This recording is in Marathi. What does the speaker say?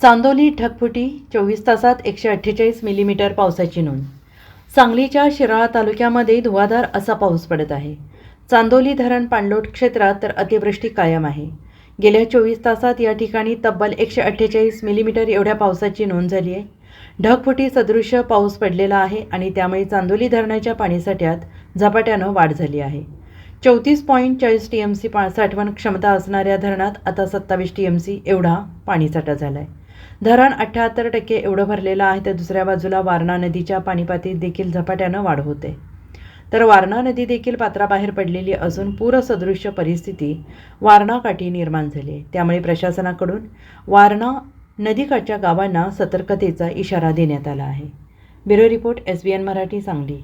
चांदोली ढगफुटी चोवीस तासात एकशे अठ्ठेचाळीस मिलीमीटर पावसाची नोंद. सांगलीच्या शिराळा तालुक्यामध्ये धुवाधार असा पाऊस पडत आहे. चांदोली धरण पाणलोट क्षेत्रात तर अतिवृष्टी कायम आहे. गेल्या चोवीस तासात या ठिकाणी तब्बल एकशे अठ्ठेचाळीस मिलीमीटर एवढ्या पावसाची नोंद झाली आहे. ढगफुटी सदृश्य पाऊस पडलेला आहे आणि त्यामुळे चांदोली धरणाच्या पाणीसाठ्यात झपाट्यानं वाढ झाली आहे. चौतीस पॉईंट चाळीस टी एम सी पा साठवण क्षमता असणाऱ्या धरणात आता सत्तावीस टी एम सी एवढा पाणीसाठा झाला आहे धरण अठ्ठ्याहत्तर टक्के एवढं भरलेलं आहे तर दुसऱ्या बाजूला वारणा नदीच्या पाणीपातीत देखील झपाट्यानं वाढ होते. तर वारणा नदी देखील पात्राबाहेर पडलेली असून पूरसदृश्य परिस्थिती वारणा काठी निर्माण झाली त्यामुळे प्रशासनाकडून वारणा नदीकाठच्या गावांना सतर्कतेचा इशारा देण्यात आला आहे. Bureau report S B N Marathi Sangli.